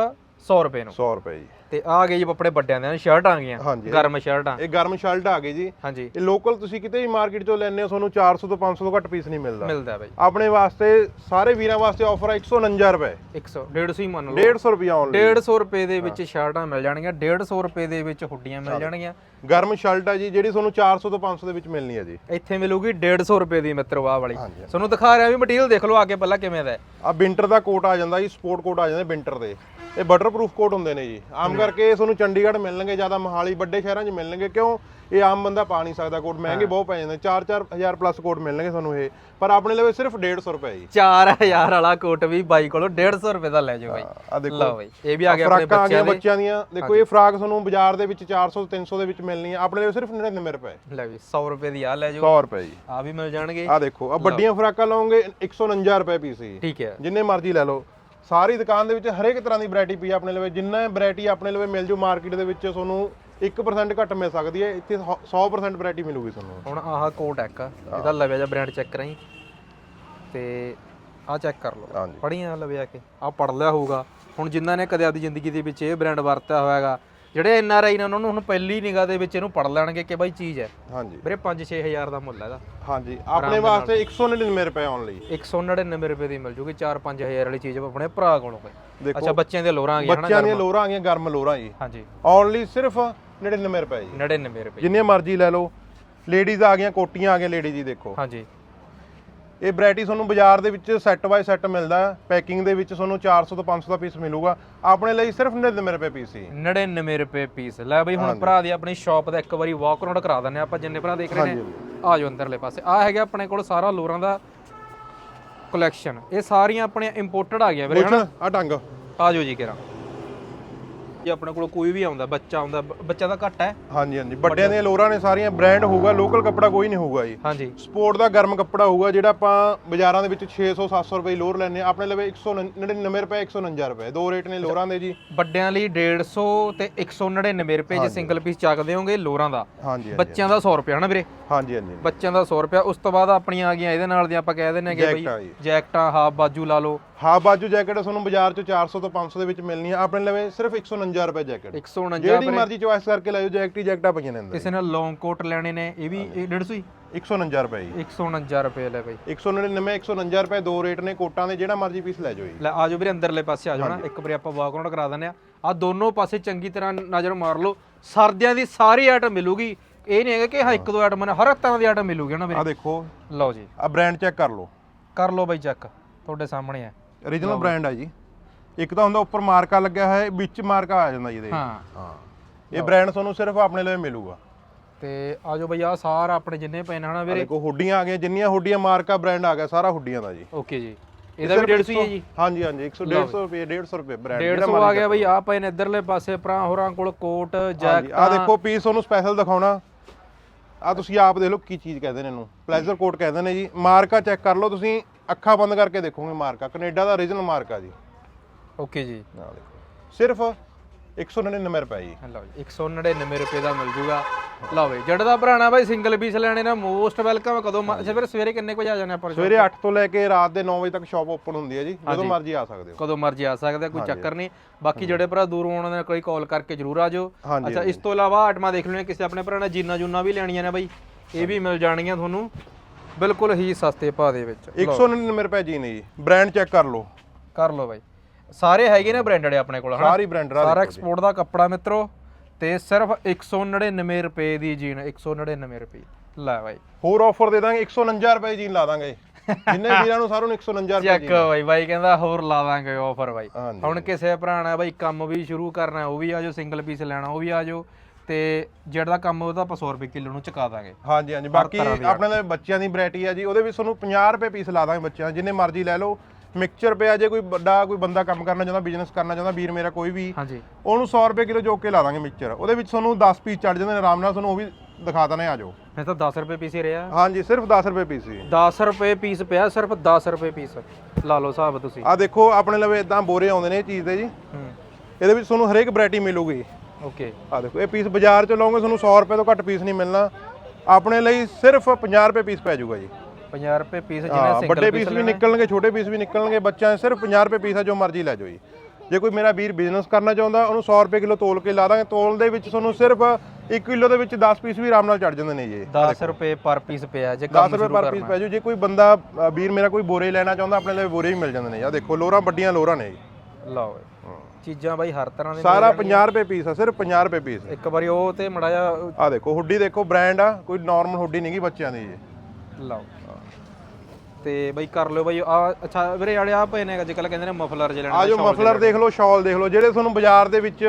100 ਰੁਪਏ ਨੂੰ। 100 ਰੁਪਏ ਜੀ। ਤੇ ਆ ਗਏ ਜੀ ਆਪਣੇ ਵੱਡਿਆਂ ਦੇ ਸ਼ਰਟ ਆ ਗਈਆਂ। ਗਰਮ ਸ਼ਰਟਾਂ ਇਹ ਗਰਮ ਸ਼ਰਟ ਆ ਗਈ ਜੀ। ਹਾਂਜੀ। ਇਹ ਲੋਕਲ ਤੁਸੀਂ ਕਿਤੇ ਵੀ ਮਾਰਕੀਟ ਚੋਂ ਲੈਣੇ ਹੋ ਤੁਹਾਨੂੰ 400 ਤੋਂ 500 ਤੋਂ ਘੱਟ ਪੀਸ ਨਹੀਂ ਮਿਲਦਾ। ਮਿਲਦਾ ਬਾਈ। ਆਪਣੇ ਵਾਸਤੇ ਸਾਰੇ ਵੀਰਾਂ ਵਾਸਤੇ ਆਫਰ ਹੈ 149 ਰੁਪਏ। 100 150 ਹੀ ਮੰਨ ਲਓ। 150 ਰੁਪਏ ਓਨਲੀ 150 ਰੁਪਏ ਦੇ ਵਿੱਚ ਸ਼ਰਟਾਂ ਮਿਲ ਜਾਣਗੀਆਂ 150 ਰੁਪਏ ਦੇ ਵਿੱਚ ਹੁੱਡੀਆਂ ਮਿਲ ਜਾਣਗੀਆਂ। ਗਰਮ ਸ਼ਰਟ ਆ ਜੀ ਜਿਹੜੀ ਤੁਹਾਨੂੰ 400 ਤੋਂ 500 ਦੇ ਵਿੱਚ ਮਿਲਣੀ ਹੈ ਜੀ। ਇੱਥੇ ਮਿਲੂਗੀ 150 ਰੁਪਏ ਦੀ ਮਿੱਤਰੋ ਆਹ ਵਾਲੀ। ਤੁਹਾਨੂੰ ਦਿਖਾ ਰਿਹਾ ਵੀ ਮਟੀਰੀਅਲ ਦੇਖ ਲਓ ਆ ਕੇ ਪਹਿਲਾਂ ਕਿਵੇਂ ਦਾ ਆ ਵਿੰਟਰ ਦਾ ਕੋਟ ਆ ਜਾਂਦਾ ਜੀ ਸਪੋਰਟ ਕੋਟ ਆ ਜਾਂਦੇ ਵਿੰਟਰ ਦੇ। ਇਹ ਬਟਰਪ੍ਰੂਫ ਕੋਟ ਹੁੰਦੇ ਨੇ ਜੀ। ਆਮ ਕਰਕੇ ਤੁਹਾਨੂੰ ਚੰਡੀਗੜ੍ਹ ਮਿਲਣਗੇ ਜ਼ਿਆਦਾ ਮੋਹਾਲੀ ਵੱਡੇ ਸ਼ਹਿਰਾਂ 'ਚ ਮਿਲਣਗੇ ਕਿਉਂ? ਇਹ ਆਮ ਬੰਦਾ ਪਾ ਨਹੀਂ ਸਕਦਾ ਕੋਟ ਮਹਿੰਗੇ ਬਹੁਤ ਪੈ ਜਾਂਦੇ 4-4000 ਪਲੱਸ ਕੋਟ ਮਿਲਣਗੇ ਤੁਹਾਨੂੰ ਇਹ। ਪਰ ਆਪਣੇ ਲਈ ਸਿਰਫ 150 ਰੁਪਏ ਜੀ। 4000 ਵਾਲਾ ਕੋਟ ਵੀ ਬਾਈ ਕੋਲੋਂ 150 ਰੁਪਏ ਦਾ ਲੈ ਜਾਓ ਬਾਈ। ਆ ਦੇਖੋ। ਲਓ ਬਾਈ ਇਹ ਵੀ ਆ ਗਿਆ ਆਪਣੇ ਆ ਬੱਚਿਆਂ ਦੇ। ਬੱਚਿਆਂ ਦੀਆਂ। ਦੇਖੋ ਇਹ ਫਰਾਕ ਤੁਹਾਨੂੰ ਬਾਜ਼ਾਰ ਦੇ ਵਿੱਚ 400 300 ਦੇ ਵਿੱਚ ਮਿਲਣੀ ਹੈ ਆਪਣੇ ਲਈ ਸਿਰਫ 99 ਰੁਪਏ। ਲੈ ਵੀ 100 ਰੁਪਏ ਦੀ ਆ ਲੈ ਜਾਓ। 100 ਰੁਪਏ ਜੀ। ਆ ਵੀ ਮਿਲ ਜਾਣਗੇ। ਆ ਦੇਖੋ ਆ ਵੱਡੀਆਂ ਫਰਾਕਾਂ ਲਓਗੇ 149 ਰੁਪਏ ਪੀਸ ਜੀ। ਠੀਕ ਹੈ। ਜਿੰਨੇ ਮਰਜ਼ੀ ਲੈ ਲਓ। ਸਾਰੀ ਦੁਕਾਨ ਦੇ ਵਿੱਚ ਹਰੇਕ ਤਰ੍ਹਾਂ ਦੀ ਵੈਰਾਈਟੀ ਪਈ ਆ ਆਪਣੇ ਲਵੇ। ਜਿੰਨਾ ਵੈਰਾਈਟੀ ਆਪਣੇ ਲਵੇ ਮਿਲ ਜੂ ਮਾਰਕੀਟ ਦੇ ਵਿੱਚ ਤੁਹਾਨੂੰ 1% ਘੱਟ ਮਿਲ ਸਕਦੀ ਹੈ। ਇੱਥੇ 100% ਵੈਰਾਈਟੀ ਮਿਲੂਗੀ ਤੁਹਾਨੂੰ। ਹੁਣ ਆਹ ਕੋਟ ਇੱਕ। ਇਹਦਾ ਲਵਿਆ ਜਾ ਬ੍ਰਾਂਡ ਚੈੱਕ ਕਰਾਈ। ਤੇ ਆ ਚੈੱਕ ਕਰ ਲਓ। ਪੜੀਆਂ ਲਵਿਆ ਕੇ। ਆ ਪੜ ਲਿਆ ਹੋਊਗਾ। ਹੁਣ ਜਿਨ੍ਹਾਂ ਨੇ ਕਦੇ ਆਪਦੀ ਜ਼ਿੰਦਗੀ ਦੇ ਵਿੱਚ ਇਹ ਬ੍ਰਾਂਡ ਵਰਤਿਆ ਹੋਇਆਗਾ ਜਿਹੜੇ ਐਨ ਆਰ ਆਈ ਨੇ ਉਹਨਾਂ ਨੂੰ ਹੁਣ ਪਹਿਲੀ ਨਿਗਾਹ ਦੇ ਵਿੱਚ ਇਹਨੂੰ ਪੜ ਲੈਣਗੇ ਕਿ ਬਾਈ ਚੀਜ਼ ਹੈ। ਹਾਂਜੀ। ਵੀਰੇ 5-6000 ਦਾ ਮੁੱਲ ਹੈ ਇਹਦਾ। ਹਾਂਜੀ ਆਪਣੇ ਵਾਸਤੇ 199 ਰੁਪਏ ਓਨਲੀ 199 ਰੁਪਏ ਦੀ ਮਿਲ ਜੂਗੀ 4-5000 ਵਾਲੀ ਚੀਜ਼ ਆਪਣੇ ਭਰਾ ਕੋਲੋਂ ਕੋਈ ਦੇਖੋ ਅੱਛਾ ਬੱਚਿਆਂ ਦੇ ਲੋਰਾਂ ਆ ਗਈਆਂ ਬੱਚਿਆਂ ਦੀਆਂ ਲੋਰਾਂ ਆ ਗਈਆਂ ਗਰਮ ਲੋਰਾਂ ਜੀ। ਹਾਂਜੀ। ਓਨਲੀ ਸਿਰਫ 99 ਰੁਪਏ ਜੀ। 99 ਰੁਪਏ। ਜਿੰਨੇ ਮਰਜ਼ੀ ਲੈ ਲਓ। ਲੇਡੀਜ਼ ਆ ਗਈਆਂ ਕੋਟੀਆਂ ਆ ਗਈਆਂ ਲੇਡੀ ਜੀ ਦੇਖੋ। ਹਾਂਜੀ। ਇਹ ਵੈਰਾਈਟੀ ਤੁਹਾਨੂੰ ਬਾਜ਼ਾਰ ਦੇ ਵਿੱਚ ਸੈੱਟ ਬਾਈ ਸੈੱਟ ਮਿਲਦਾ ਹੈ। ਪੈਕਿੰਗ ਦੇ ਵਿੱਚ ਤੁਹਾਨੂੰ 400 ਤੋਂ 500 ਦਾ ਪੀਸ ਮਿਲੂਗਾ। ਆਪਣੇ ਲਈ ਸਿਰਫ 99 ਰੁਪਏ ਪੀਸ ਸੀ। 99 ਰੁਪਏ ਪੀਸ ਲੈ ਬਈ ਹੁਣ ਭਰਾ ਦੀ ਆਪਣੀ ਸ਼ਾਪ ਦਾ ਇੱਕ ਵਾਰੀ ਵਾਕ ਅਰਾਊਂਡ ਕਰਾ ਦਿੰਨੇ ਆਪਾਂ ਜਿੰਨੇ ਭਰਾ ਦੇਖ ਰਹੇ ਨੇ ਆ ਜਾਓ ਅੰਦਰਲੇ ਪਾਸੇ। ਆ ਹੈਗਾ ਆਪਣੇ ਕੋਲ ਸਾਰਾ ਲੋਰਾਂ ਦਾ ਕਲੈਕਸ਼ਨ ਇਹ ਸਾਰੀਆਂ ਆਪਣੀਆਂ ਇੰਪੋਰਟਡ ਆ ਗਈਆਂ ਵੀਰੇ ਹਨਾ? ਆ ਟੰਗ ਆ ਜਾਓ ਜੀ ਕਿਰਾ ਜੇ ਆਪਣੇ ਕੋਲ ਕੋਈ ਵੀ ਆਉਂਦਾ ਬੱਚਾ ਆਉਂਦਾ ਬ- ਬੱਚਾ ਦਾ ਘੱਟ ਹੈ? ਹਾਂਜੀ ਹਾਂਜੀ। ਵੱਡਿਆਂ ਦੀਆਂ ਲੋਰਾਂ ਨੇ ਸਾਰੀਆਂ ਬ੍ਰਾਂਡ ਹੋਊਗਾ ਲੋਕਲ ਕੱਪੜਾ ਕੋਈ ਨਹੀਂ ਹੋਊਗਾ ਜੀ। ਹਾਂਜੀ। ਸਪੋਰਟ ਦਾ ਗਰਮ ਕੱਪੜਾ ਹੋਊਗਾ ਜਿਹੜਾ ਆਪਾਂ ਬਾਜ਼ਾਰਾਂ ਦੇ ਵਿੱਚ 600 700 ਰੁਪਏ ਲੋਰ ਹਾਂ। ਆਪਣੇ ਲਵੇ 199 ਰੁਪਏ 149 ਰੁਪਏ। ਦੋ ਰੇਟ ਨੇ ਲੋਰਾਂ ਦੇ ਜੀ। ਵੱਡਿਆਂ ਲਈ 150 ਤੇ 199 ਰੁਪਏ ਜੇ ਸਿੰਗਲ ਪੀਸ ਚੱਕਦੇ ਹੋਗੇ ਲੋਰਾਂ ਦਾ। ਹਾਂਜੀ ਹਾਂਜੀ ਬੱਚਿਆਂ ਦਾ 100 ਰੁਪਏ ਹਨਾ ਵੀਰੇ? ਹਾਂਜੀ ਹਾਂਜੀ ਬੱਚਿਆਂ ਦਾ 100 ਰੁਪਏ ਉਸ ਤੋਂ ਬਾਅਦ ਆਪਣੀਆਂ ਆ ਗਈਆਂ ਇਹਦੇ ਨਾਲ ਦੀਆਂ ਆਪਾਂ ਕਹਿ ਦਿੰਦੇ ਹੈਗੇ ਬਈ ਜੈਕਟਾਂ ਜੀ। ਜੈਕਟਾਂ ਹਾਫ ਬਾਜੂ ਲਾ ਲਓ। ਹਾਂ ਬਾਜੂ ਜੈਕਟ ਤੁਹਾਨੂੰ ਬਾਜ਼ਾਰ 'ਚ 400 ਤੋਂ 500 ਦੇ ਵਿੱਚ ਮਿਲਣੀ ਆ। ਆਪਣੇ ਲਵੇ ਸਿਰਫ 149 ਰੁਪਏ ਜੈਕਟ। 149 ਜਿਹੜੀ ਮਰਜ਼ੀ ਚੁਆਇਸ ਕਰਕੇ ਲੈ ਜਾਓ ਜੈਕਟ ਹੀ ਜੈਕਟਾਂ ਪਈਆਂ ਨੇ ਅੰਦਰ। ਕਿਸੇ ਨੇ ਲੌਂਗ ਕੋਟ ਲੈਣੇ ਨੇ ਇਹ ਵੀ ਇਹ 150 ਹੀ? 149 ਰੁਪਏ ਜੀ। 149 ਰੁਪਏ ਲੈ ਬਈ। 199 149 ਰੁਪਏ ਦੋ ਰੇਟ ਨੇ ਕੋਟਾਂ ਦੇ ਜਿਹੜਾ ਮਰਜ਼ੀ ਪੀਸ ਲੈ ਜਾਓ ਜੀ। ਲੈ ਆਜੋ ਵੀਰੇ ਅੰਦਰਲੇ ਪਾਸੇ ਆ ਜਾਓ ਨਾ। ਇੱਕ ਵਾਰੀ ਆਪਾਂ ਵਾਕ ਆਊਟ ਕਰਾ ਦਿੰਦੇ ਆ। ਆ ਦੋਨੋਂ ਪਾਸੇ ਚੰਗੀ ਤਰ੍ਹਾਂ ਨਜ਼ਰ ਮਾਰ ਲਓ। ਸਰਦੀਆਂ ਦੀ ਸਾਰੀ ਆਈਟਮ ਮਿਲੂਗੀ। ਇਹ ਨਹੀਂ ਹੈਗਾ ਕਿ ਹਾਂ ਇੱਕ ਦੋ ਆਈਟਮ ਨੇ ਹਰ ਤਰ੍ਹਾਂ ਦੀ ਆਈਟਮ ਮਿਲੂਗੀ ਨਾ ਵੀਰੇ? ਆ ਦੇਖੋ। ਲਓ ਜੀ। ਆ ਬ੍ਰਾਂਡ ਚੈੱਕ ਕਰ ਲਓ। ਕਰ ਲਓ ਬਈ ਚੈੱਕ ਤੁਹਾਡੇ ਸਾਹਮਣੇ ਹੈ। Origignal ਬ੍ਰਾਂਡ ਆ ਜੀ। ਇੱਕ ਤਾਂ ਹੁੰਦਾ ਉੱਪਰ ਮਾਰਕਾ ਲੱਗਿਆ ਹੋਇਆ ਵਿੱਚ ਮਾਰਕਾ ਆ ਜਾਂਦਾ ਜੀ ਇਹਦੇ। ਹਾਂ। ਹਾਂ। ਇਹ ਬ੍ਰਾਂਡ ਤੁਹਾਨੂੰ ਸਿਰਫ ਆਪਣੇ ਲਈ ਮਿਲੂਗਾ। ਤੇ ਆਜੋ ਬਈ ਆ ਸਾਰਾ ਆਪਣੇ ਜਿੰਨੇ ਪਏ ਨੇ ਹਨਾ ਵੀਰੇ। ਦੇਖੋ ਹੁੱਡੀਆਂ ਆ ਗਈਆਂ ਜਿੰਨੀਆਂ ਹੁੱਡੀਆਂ ਮਾਰਕਾ ਬ੍ਰਾਂਡ ਆ ਗਿਆ ਸਾਰਾ ਹੁੱਡੀਆਂ ਦਾ ਜੀ। ਓਕੇ ਜੀ। ਇਹਦਾ ਵੀ 150 ਹੀ ਹੈ ਜੀ। ਹਾਂਜੀ ਹਾਂਜੀ 100 150 ਰੁਪਏ 150 ਰੁਪਏ ਬ੍ਰਾਂਡ 150 ਆ ਗਿਆ ਬਈ ਆ ਪਏ ਨੇ ਇਧਰਲੇ ਪਾਸੇ ਭਰਾ ਹੋਰਾਂ ਕੋਲ ਕੋਟ ਜੈਕਟ। ਆ ਦੇਖੋ ਪੀਸ ਤੁਹਾਨੂੰ ਸਪੈਸ਼ਲ ਦਿਖਾਉਣਾ। ਆ ਤੁਸੀਂ ਆਪ ਦੇਖ ਲਓ ਕੀ ਚੀਜ਼ ਕਹਿੰਦੇ ਨੇ ਇਹਨੂੰ। ਪਲੇਜ਼ਰ ਕੋਟ ਕਹਿੰਦੇ ਨੇ ਜੀ। ਮਾਰਕਾ ਚੈੱਕ ਕਰ ਲਓ ਤੁਸੀਂ। ਅੱਖਾਂ ਬੰਦ ਕਰਕੇ ਦੇਖੋਗੇ ਮਾਰਕਾ ਕੈਨੇਡਾ ਦਾ origignal ਮਾਰਕਾ ਜੀ। ਓਕੇ ਜੀ। ਆ ਦੇਖੋ। ਸਿਰਫ 199 ਰੁਪਏ ਜੀ। ਲਓ ਜੀ 199 ਰੁਪਏ ਦਾ ਮਿਲ ਜੂਗਾ। ਲਓ ਬਈ ਜਿਹੜਾ ਦਾ ਭਰਾਣਾ ਬਾਈ ਸਿੰਗਲ ਪੀਸ ਲੈਣੇ ਨਾ ਮੋਸਟ ਵੈਲਕਮ ਕਦੋਂ ਅੱਛਾ ਫਿਰ ਸਵੇਰੇ ਕਿੰਨੇ ਵਜੇ ਆ ਜਾਣਾ ਆਪਾਂ ਸਵੇਰੇ 8 ਤੋਂ ਲੈ ਕੇ ਰਾਤ ਦੇ 9 ਵਜੇ ਤੱਕ ਸ਼ਾਪ ਓਪਨ ਹੁੰਦੀ ਹੈ ਜੀ ਜਦੋਂ ਮਰਜ਼ੀ ਆ ਸਕਦੇ ਹੋ। ਕਦੋਂ ਮਰਜ਼ੀ ਆ ਸਕਦੇ ਕੋਈ ਚੱਕਰ ਨਹੀਂ। ਬਾਕੀ ਜਿਹੜੇ ਭਰਾ ਦੂਰੋਂ ਆਉਣ ਦੇ ਕੋਈ ਕਾਲ ਕਰਕੇ ਜਰੂਰ ਆ ਜਾਓ। ਅੱਛਾ ਇਸ ਤੋਂ ਇਲਾਵਾ ਆਟਮਾ ਦੇਖ ਲੈਣੇ ਕਿਸੇ ਆਪਣੇ ਭਰਾ ਨੇ ਜੀਨਾ ਜੂਨਾ ਵੀ ਲੈਣੀਆਂ ਨੇ ਬਾਈ। ਇਹ ਵੀ ਮਿਲ ਜਾਣਗੀਆਂ ਤੁਹਾਨੂੰ। ਬਿਲਕੁਲ ਹੀ ਸਸਤੇ ਭਾਅ ਦੇ ਵਿੱਚ। 199 ਰੁਪਏ ਜੀ ਨੇ ਜੀ। ਬ੍ਰਾਂਡ ਚੈੱਕ ਕਰ ਲਓ। ਕਰ ਲਓ ਬਾਈ। ਸਾਰੇ ਹੈਗੇ ਨੇ ਬ੍ਰਾਂਡਡ ਆਪਣੇ ਕੋਲ ਹਨਾ? ਸਾਰੀ ਬ੍ਰਾਂਡ ਸਾਰਾ ਐਕਸਪੋਰਟ ਦਾ ਕੱਪੜਾ ਮਿੱਤਰੋ ਤੇ ਸਿਰਫ 199 ਰੁਪਏ ਦੀ ਜੀਨ 199 ਰੁਪਏ। ਲੈ ਬਾਈ। ਹੋਰ ਆਫਰ ਦੇ ਦਾਂਗੇ 149 ਰੁਪਏ ਜੀਨ ਲਾ ਦਾਂਗੇ। ਜਿੰਨੇ ਵੀਰਾਂ ਨੂੰ ਸਾਰਿਆਂ ਨੂੰ 149 ਰੁਪਏ ਚੱਕ ਬਾਈ ਬਾਈ ਕਹਿੰਦਾ ਹੋਰ ਲਾ ਦਾਂਗੇ ਆਫਰ ਬਾਈ। ਹਾਂਜੀ। ਹੁਣ ਕਿਸੇ ਭਰਾ ਨੇ ਬਾਈ ਕੰਮ ਵੀ ਸ਼ੁਰੂ ਕਰਨਾ ਉਹ ਵੀ ਆਜੋ ਸਿੰਗਲ ਪੀਸ ਲੈਣਾ ਉਹ ਵੀ ਆਜੋ ਤੇ ਜਿਹੜਾ ਦਾ ਕੰਮ ਉਹਦਾ ਆਪਾਂ 100 ਰੁਪਏ ਕਿਲੋ ਨੂੰ ਚੁਕਾ ਦਾਂਗੇ। ਹਾਂਜੀ ਹਾਂਜੀ। ਬਾਕੀ ਆਪਣੇ ਲਈ ਬੱਚਿਆਂ ਦੀ ਵੈਰਾਈਟੀ ਆ ਜੀ। ਉਹਦੇ ਵਿੱਚ ਤੁਹਾਨੂੰ 50 ਰੁਪਏ ਪੀਸ ਲਾ ਦਾਂਗੇ ਬੱਚਿਆਂ ਜਿੰਨੇ ਮਰਜ਼ੀ ਲੈ ਲਓ। ਮਿਕਸਚਰ ਪਿਆ ਜੇ ਕੋਈ ਵੱਡਾ ਕੋਈ ਬੰਦਾ ਕੰਮ ਕਰਨਾ ਚਾਹੁੰਦਾ ਬਿਜ਼ਨਸ ਕਰਨਾ ਚਾਹੁੰਦਾ ਵੀਰ ਮੇਰਾ ਕੋਈ ਵੀ ਹਾਂਜੀ। ਉਹਨੂੰ 100 ਰੁਪਏ ਕਿਲੋ ਜੋਕ ਕੇ ਲਾ ਦਾਂਗੇ ਮਿਕਸਚਰ ਉਹਦੇ ਵਿੱਚ ਤੁਹਾਨੂੰ 10 ਪੀਸ ਚੜ ਜਾਂਦੇ ਨੇ ਆਰਾਮ ਨਾਲ ਤੁਹਾਨੂੰ ਉਹ ਵੀ ਦਿਖਾ ਦਨੇ ਆ ਜਾਓ। ਮੈਂ ਤਾਂ 10 ਰੁਪਏ ਪੀਸ ਹੀ ਰਿਹਾ। ਹਾਂਜੀ ਸਿਰਫ 10 ਰੁਪਏ ਪੀਸ ਜੀ 10 ਰੁਪਏ ਪੀਸ ਪਿਆ ਸਿਰਫ 10 ਰੁਪਏ ਪੀਸ। ਲਾ ਲਓ ਹਿਸਾਬ ਤੁਸੀਂ। ਆ ਦੇਖੋ ਆਪਣੇ ਲਵੇ ਇਦਾਂ ਬੋਰੇ ਆਉਂਦੇ ਨੇ ਇਹ ਚੀਜ਼ ਦੇ ਜੀ। ਹੂੰ। ਇਹਦੇ ਵਿੱਚ ਤੁਹਾਨੂੰ ਹਰੇਕ ਵੈਰਾਈਟੀ ਮਿਲੂਗੀ। ਓਕੇ ਆ ਦੇਖੋ ਇਹ ਪੀਸ ਬਾਜ਼ਾਰ ਚ ਲਓਗੇ ਤੁਹਾਨੂੰ 100 ਰੁਪਏ ਤੋਂ ਘੱਟ ਪੀਸ ਨਹੀਂ ਮਿਲਣਾ। ਆਪਣੇ ਲਈ ਸਿਰਫ 50 ਰੁਪਏ ਪੀਸ ਪੈ ਜਾਊਗਾ ਜੀ। 50 ਰੁਪਏ ਪੀਸ ਜਿਹਨੇ ਸਿੰਗਲ ਵੱਡੇ ਪੀਸ ਵੀ ਨਿਕਲਣਗੇ ਛੋਟੇ ਪੀਸ ਵੀ ਨਿਕਲਣਗੇ ਬੱਚਿਆਂ ਦੇ ਸਿਰਫ 50 ਰੁਪਏ ਪੀਸ ਆ ਜੋ ਮਰਜ਼ੀ ਲੈ ਜਾਓ ਜੀ। ਜੇ ਕੋਈ ਮੇਰਾ ਵੀਰ ਬਿਜ਼ਨਸ ਕਰਨਾ ਚਾਹੁੰਦਾ ਉਹਨੂੰ 100 ਰੁਪਏ ਕਿਲੋ ਤੋਲ ਕੇ ਲਾ ਦਾਂਗੇ। ਤੋਲ ਦੇ ਵਿੱਚ ਤੁਹਾਨੂੰ ਸਿਰਫ 1 ਕਿਲੋ ਦੇ ਵਿੱਚ 10 ਪੀਸ ਵੀ ਆਰਾਮ ਨਾਲ ਚੜ ਜਾਂਦੇ ਨੇ ਜੀ। 10 ਰੁਪਏ ਪਰ ਪੀਸ ਪਿਆ ਜੇ 10 ਕੰਮ ਰੁਪਏ ਪਰ ਪੀਸ ਪੈ ਜਾਊ। ਜੇ ਕੋਈ ਬੰਦਾ ਵੀਰ ਮੇਰਾ ਕੋਈ ਬੋਰੇ ਲੈਣਾ ਚਾਹੁੰਦਾ ਆਪਣੇ ਲਈ ਬੋਰੇ ਵੀ ਮਿਲ ਜਾਂਦੇ ਨੇ ਆ ਦੇਖੋ ਲੋਰਾਂ ਵੱਡੀਆਂ ਲੋਰਾਂ ਨੇ ਜੀ। ਲਓ। ਚੀਜ਼ਾਂ ਬਾਈ ਹਰ ਤਰ੍ਹਾਂ ਦੇ ਸਾਰਾ 50 ਰੁਪਏ ਪੀਸ ਆ ਸਿਰਫ 50 ਰੁਪਏ ਪੀਸ ਇੱਕ ਵਾਰੀ ਉਹ ਤੇ ਮੜਾ ਜਾ ਆ ਦੇਖੋ ਹੁੱਡੀ ਦੇਖੋ ਬ੍ਰਾਂਡ ਆ ਕੋਈ ਨਾਰਮਲ ਹੁੱਡੀ ਨਹੀਂਗੀ ਬੱਚਿਆਂ ਦੀ ਜੀ ਲਓ। ਤੇ ਬਈ ਕਰ ਲਿਓ ਬਈ ਆ ਅੱਛਾ ਵੀਰੇ ਆੜੇ ਆ ਪਏ ਨੇ ਅੱਜ ਕੱਲ ਕਹਿੰਦੇ ਨੇ ਮਫਲਰ ਜਿਹੇ ਲੈਣੇ ਆ ਜੋ ਮਫਲਰ ਦੇਖ ਲਓ ਸ਼ਾਲ ਦੇਖ ਲਓ ਜਿਹੜੇ ਤੁਹਾਨੂੰ ਬਾਜ਼ਾਰ ਦੇ ਵਿੱਚ